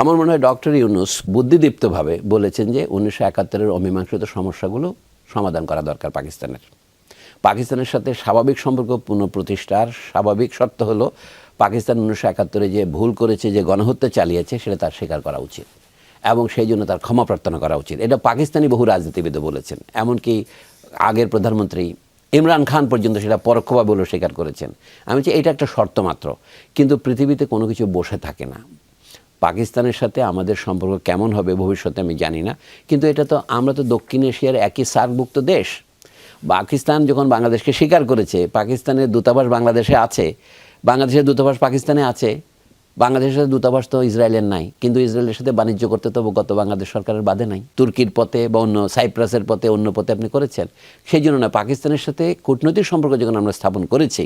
আমার মনে হয় ডক্টর ইউনুস বুদ্ধিদীপ্তভাবে বলেছেন যে উনিশশো একাত্তরের অমীমাংসিত সমস্যাগুলো সমাধান করা দরকার পাকিস্তানের। পাকিস্তানের সাথে স্বাভাবিক সম্পর্ক পুনঃপ্রতিষ্ঠার স্বাভাবিক শর্ত হলো পাকিস্তান উনিশশো একাত্তরে যে ভুল করেছে, যে গণহত্যা চালিয়েছে, সেটা তার স্বীকার করা উচিত এবং সেই জন্য তার ক্ষমা প্রার্থনা করা উচিত। এটা পাকিস্তানি বহু রাজনীতিবিদ বলেছেন, এমনকি আগের প্রধানমন্ত্রী ইমরান খান পর্যন্ত সেটা পরোক্ষভাবে বলে স্বীকার করেছেন। আমি চাই এটা একটা শর্ত মাত্র, কিন্তু পৃথিবীতে কোনো কিছু বসে থাকে না। পাকিস্তানের সাথে আমাদের সম্পর্ক কেমন হবে ভবিষ্যতে আমি জানি না। কিন্তু এটা তো, আমরা তো দক্ষিণ এশিয়ার একই সার্কভুক্ত দেশ। পাকিস্তান যখন বাংলাদেশকে স্বীকার করেছে, পাকিস্তানের দূতাবাস বাংলাদেশে আছে, বাংলাদেশের দূতাবাস পাকিস্তানে আছে, বাংলাদেশের সাথে দূতাবাস তো ইসরায়েলের নাই, কিন্তু ইসরায়েলের সাথে বাণিজ্য করতে তো গত বাংলাদেশ সরকারের বাদে নাই। তুর্কির পথে বা অন্য সাইপ্রাসের পথে অন্য পথে আপনি করেছেন। সেই জন্য না, পাকিস্তানের সাথে কূটনৈতিক সম্পর্ক যখন আমরা স্থাপন করেছি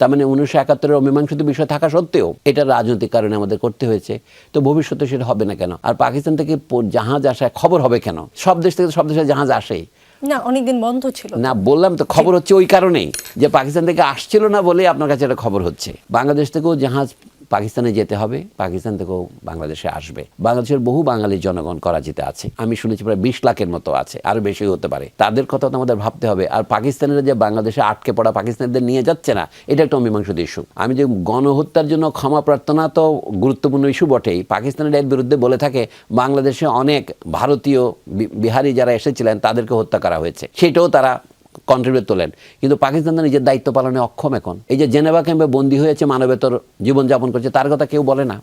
তার মানে উনিশশো একাত্তরের অমীমাংসিত বিষয় থাকা সত্ত্বেও এটা রাজনৈতিক কারণে আমাদের করতে হয়েছে। তো ভবিষ্যতে সেটা হবে না কেন? আর পাকিস্তান থেকে জাহাজ আসায় খবর হবে কেন? সব দেশ থেকে সব দেশে জাহাজ আসে না অনেকদিন বন্ধ ছিল। না বললাম তো খবর হচ্ছে ওই কারণেই যে পাকিস্তান থেকে আসছিল না বলে আপনার কাছে একটা খবর হচ্ছে। বাংলাদেশ থেকেও জাহাজ পাকিস্তানে যেতে হবে, পাকিস্তান থেকেও বাংলাদেশে আসবে। বাংলাদেশের বহু বাঙালি জনগণ করাচিতে আছে। আমি শুনেছি প্রায় বিশ লাখের মতো আছে আরও বেশি হতে পারে। তাদের কথা তো আমাদের ভাবতে হবে। আর পাকিস্তানিরা যে বাংলাদেশে আটকে পড়া পাকিস্তানিদের নিয়ে যাচ্ছে না, এটা একটা অমীমাংসিত ইস্যু আমি যে গণহত্যার জন্য ক্ষমা প্রার্থনা তো গুরুত্বপূর্ণ ইস্যু বটেই। পাকিস্তানের এর বিরুদ্ধে বলে থাকে, বাংলাদেশে অনেক ভারতীয় বিহারি যারা এসেছিলেন, তাদেরকে হত্যা করা হয়েছে। সেটাও তারা কন্ট্রিবিউট তোলেন। কিন্তু পাকিস্তান তো নিজের দায়িত্ব পালনে অক্ষম এখন। এই যে জেনেভা ক্যাম্পে বন্দী হয়েছে মানবেতর জীবনযাপন করছে, তার কথা কেউ বলে না।